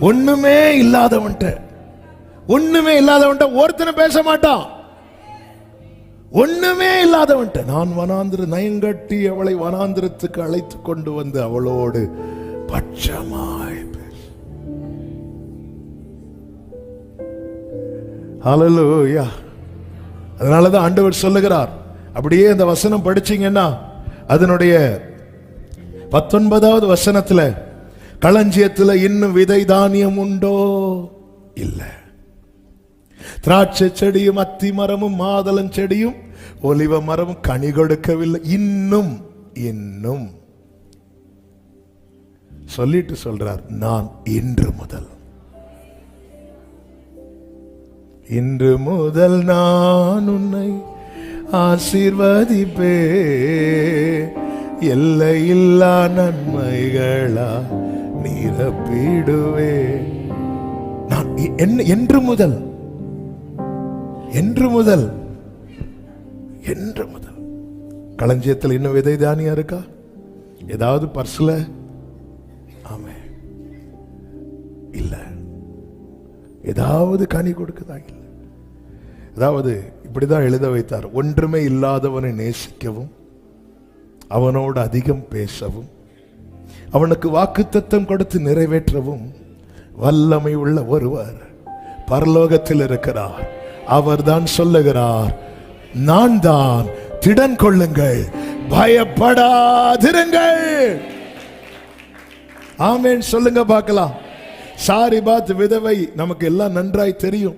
ஒண்ணுமே இல்லாதவன்ட்ட. ஒண்ணுமே இல்லாதவன்ட்ட ஒருத்தனை பேச மாட்டான். ஒண்ணுமே இல்லாதவன்ட்ட. நான் வனாந்திர நயங்கட்டி அவளை வனாந்திரத்துக்கு அழைத்து கொண்டு வந்து அவளோடு பட்சமாய் பேசு. அதனால தான் ஆண்டவர் சொல்லுகிறார். அப்படியே அந்த வசனம் படிச்சீங்கன்னா அதனுடைய பத்தொன்பதாவது வசனத்துல களஞ்சியத்துல இன்னும் விதை தானியம் உண்டோ? இல்லை. திராட்சை செடியும் அத்தி மரமும் மாதளம் செடியும் ஒலிவ மரமும் கனி கொடுக்கவில்லை. இன்னும் இன்னும். சொல்லிட்டு சொல்றார் நான் இன்று முதல். இன்று முதல் நான் உன்னை ஆசீர்வதிப்பே எல்லையில்லா நன்மைகளா நிரப்பிடுவே நான் என்று முதல் என்று முதல் என்று முதல். களஞ்சியத்தில் இன்னும் விதை தானியா இருக்கா? ஏதாவது பர்ஸ்ல? ஆமே. இல்ல. ஏதாவது கனி கொடுக்குதா? இல்ல. அதாவது இப்படிதான் எழுத வைத்தார். ஒன்றுமே இல்லாதவனை நேசிக்கவும் அவனோடு அதிகம் பேசவும் அவனுக்கு வாக்குத்தத்தம் கொடுத்து நிறைவேற்றவும் வல்லமை உள்ள ஒருவர் பரலோகத்தில் இருக்கிறார். அவர்தான் சொல்லுகிறார் நான் தான் திடன் கொள்ளுங்கள் பயப்படாதிருங்கள். ஆமேன். சொல்லுங்க பார்க்கலாம். சாரி பாத் விதவை நமக்கு எல்லாம் நன்றாய் தெரியும்.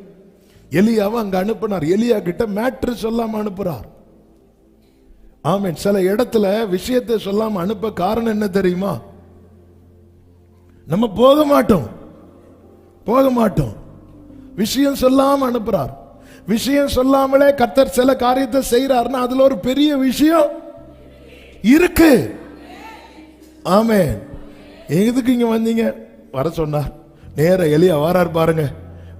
எலியாவை அங்க அனுப்புனார். எலியா கிட்ட மேட்ரு சொல்லாம அனுப்புறார். ஆமென். சில இடத்துல விஷயத்தை சொல்லாம அனுப்ப காரணம் என்ன தெரியுமா? நம்ம போக மாட்டோம். போக மாட்டோம். விஷயம் சொல்லாம அனுப்புறார். விஷயம் சொல்லாமலே கத்தர் சில காரியத்தை செய்யறாருன்னா அதுல ஒரு பெரிய விஷயம் இருக்கு. ஆமே எதுக்கு இங்க வந்தீங்க? வர சொன்னார். நேர எளிய வாரார் பாருங்க.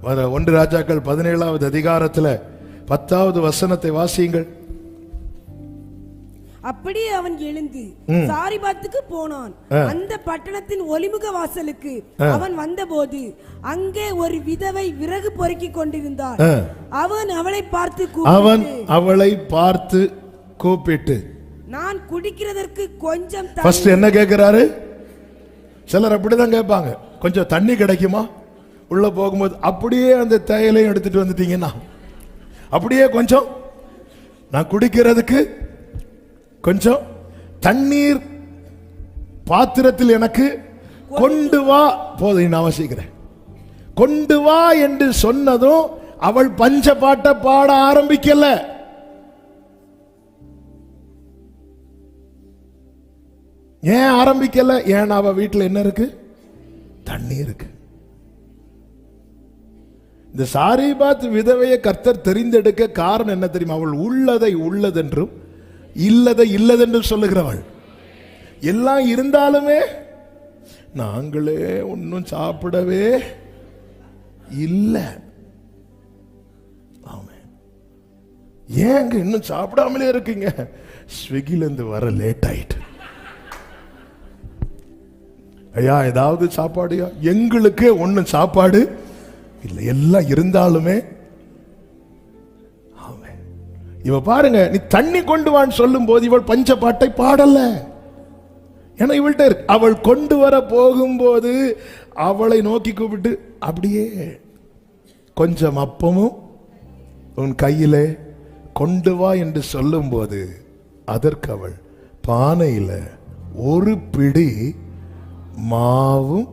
வர ஒன்று ராஜாக்கள் பதினேழாவது அதிகாரத்தில் பத்தாவது வசனத்தை வாசியுங்கள். அப்படியே அவன் எழுந்து சாரிபாத்துக்கு போனான். அந்த பட்டணத்தின் ஒலிமுக வாசலுக்கு அவன் வந்தபோது அங்கே ஒரு விதவை விறகு பொறுக்கிக் கொண்டிருந்தாள். ஆ. அவன் அவளை பார்த்து அவன் அவளை பார்த்து கூப்பிட்டு நான் குடிக்கிறதற்கு கொஞ்சம் ஃபர்ஸ்ட் என்ன கேட்கிறாரு சிலர் அப்படிதான் கேட்பாங்க. கொஞ்சம் தண்ணி கிடைக்குமா? உள்ள போகும்போது அப்படியே அந்த தேயிலையும் எடுத்துட்டு வந்துட்டீங்கன்னா அப்படியே கொஞ்சம் நான் குடிக்கிறதுக்கு கொஞ்சம் தண்ணீர் பாத்திரத்தில் எனக்கு கொண்டு வா. போதும் நான் வசிக்கிறேன் கொண்டு வா என்று சொன்னதும் அவள் பஞ்ச பாட்டை பாட ஆரம்பிக்கல. ஏன் ஆரம்பிக்கல? ஏன் அவ வீட்டில் என்ன இருக்கு? தண்ணி இருக்கு. இந்த சாரிபாத் விதவையை கர்த்தர் தெரிந்தெடுக்க காரணம் என்ன தெரியுமா? அவள் உள்ளதை உள்ளதென்றும் இல்லதை இல்லதென்று சொல்லுகிறவள். எல்லாம் இருந்தாலுமே நாங்களே ஒன்றும் சாப்பிடவே இல்லை. ஏன் ஏங்க இன்னும் சாப்பிடாமலே இருக்கீங்க? ஸ்விக்கிலேருந்து வர லேட் ஆயிட்டு. ஐயா ஏதாவது சாப்பாடுயா? எங்களுக்கே ஒன்றும் சாப்பாடு இல்லை. எல்லாம் இருந்தாலுமே இவ பாருங்க நீ தண்ணி கொண்டு வான்னு சொல்லும் போது இவள் பஞ்ச பாட்டை பாடல. ஏன்னா இவள்கிட்ட இருக்கு. அவள் கொண்டு வர போகும்போது அவளை நோக்கி கூப்பிட்டு அப்படியே கொஞ்சம் அப்பமும் உன் கையிலே கொண்டு வா என்று சொல்லும்போது அதற்கு அவள் பானையில ஒரு பிடி மாவும்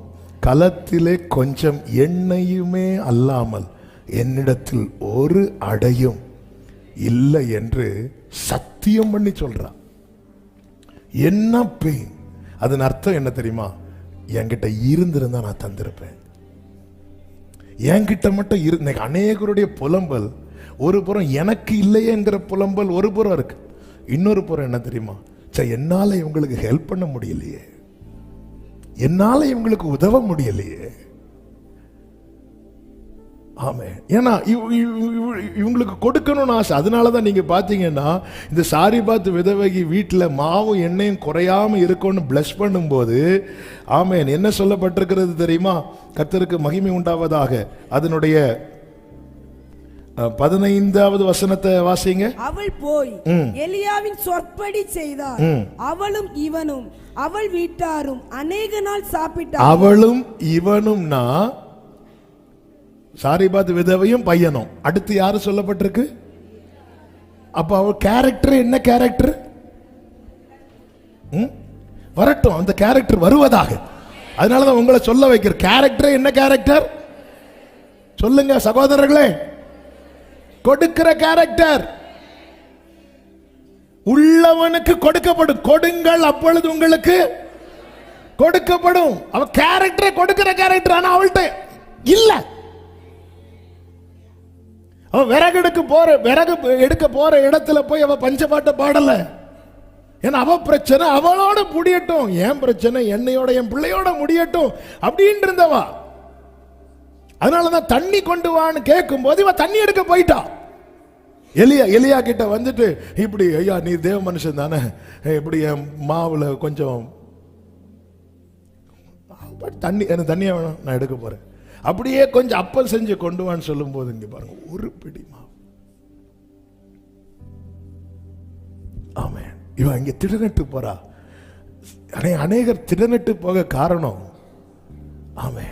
கலத்திலே கொஞ்சம் எண்ணெயுமே அல்லாமல் என்னிடத்தில் ஒரு அடையும். இல்லை என்று சத்தியம் பண்ணி சொல்றா என்ன பெயின் அதன் அர்த்தம் என்ன தெரியுமா? என்கிட்ட இருந்திருந்தா நான் தந்திருப்பேன். என்கிட்ட மட்டும் இரு இன்னைக்கு அநேகருடைய புலம்பல் ஒரு புறம் எனக்கு இல்லையேங்கிற புலம்பல் ஒரு புறம் இருக்கு. இன்னொரு புறம் என்ன தெரியுமா? சே என்னால் இவங்களுக்கு ஹெல்ப் பண்ண முடியலையே. என்னால் இவங்களுக்கு உதவ முடியலையே. ஆமே ஏன்னா இவ்- இவ்- இவ்- இவங்களுக்கு கொடுக்கணும்னு ஆசை. அதனால தான் நீங்கள் பார்த்தீங்கன்னா இந்த சாரி பார்த்து விதவகி வீட்டில் மாவும் எண்ணெயும் குறையாம இருக்கும்னு ப்ளஸ் பண்ணும்போது ஆமேன் என்ன சொல்லப்பட்டிருக்கிறது தெரியுமா? கர்த்தருக்கு மகிமை உண்டாவதாக. அதனுடைய பதினைந்தாவது வசனத்தை வாசிங்க. அவள் போய் எலியாவின் சொற்படி செய்தார் அவளும் இவனும் அவள் வீட்டாரும் அநேக நாள் சாப்பிட்டார் அவளும் இவனும்னா சாரிபாத் விதவையும் பையனும். அடுத்து யார் சொல்லப்பட்டிருக்கு? அப்ப அவள் கேரக்டர் என்ன கேரக்டர் வரட்டும் அந்த கேரக்டர் வருவதாக. அதனால தான் உங்களை சொல்ல வைக்கிற கேரக்டர் என்ன கேரக்டர் சொல்லுங்க சகோதரர்களே. கொடுக்கிற கேரக்டர் உள்ளவனுக்கு கொடுக்கப்படும். கொடுங்கள் அப்பொழுது உங்களுக்கு கொடுக்கப்படும். அவ கேரக்டரை கொடுக்கிற கேரக்டர் ஆனா அவள்கிட்ட இல்லை. அவன் விறகு எடுக்க போற விறகு எடுக்க போற இடத்துல போய் அவன் பஞ்சபாட்ட பாடல. ஏன்னா அவ பிரச்சனை அவளோட முடியட்டும். என் பிரச்சனை என்னையோட என் பிள்ளையோட முடியட்டும் அப்படின்னு இருந்தவா அதனாலதான் தண்ணி கொண்டு வான்னு கேட்கும் போது இவன் தண்ணி எடுக்க போயிட்டா. எலியா எலியா கிட்ட வந்துட்டு இப்படி ஐயா நீ தேவ மனுஷன் தானே. இப்படி என் மாவுல கொஞ்சம் தண்ணி எனக்கு தண்ணியா வேணும்? நான் எடுக்க போறேன். அப்படியே கொஞ்சம் அப்பல் செஞ்சு கொண்டு வான்னு சொல்லும் போது இங்க பாருங்க ஒரு பிடி மாவு. ஆமே இவன் இங்க திடநட்டு போறா. அனே அநேகர் திடநட்டு போக காரணம். ஆமே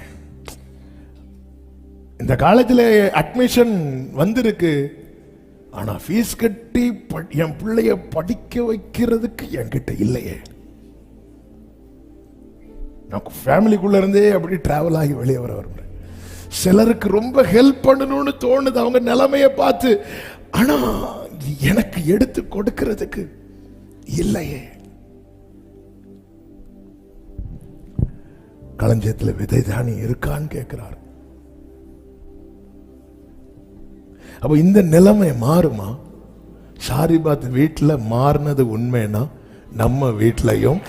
இந்த காலேஜில் அட்மிஷன் வந்திருக்கு. ஆனா ஃபீஸ் கட்டி ப- என் பிள்ளைய படிக்க வைக்கிறதுக்கு என்கிட்ட இல்லையே. நான் ஃபேமிலிக்குள்ள இருந்தே அப்படி டிராவல் ஆகி வெளியே வர விரும்புறேன். சிலருக்கு ரொம்ப ஹெல்ப் பண்ணணும்னு தோணுது. அவங்க நிலைமையை பார்த்து ஆனா எனக்கு எடுத்து கொடுக்கிறதுக்கு இல்லையே. களஞ்சியத்தில் விதை தானி இருக்கான்னு கேட்கிறார் அப்ப இந்த நிலைமை மாறுமா? சாரிபாத் வீட்டில் மாறினது உண்மைன்னா நம்ம வீட்லயும்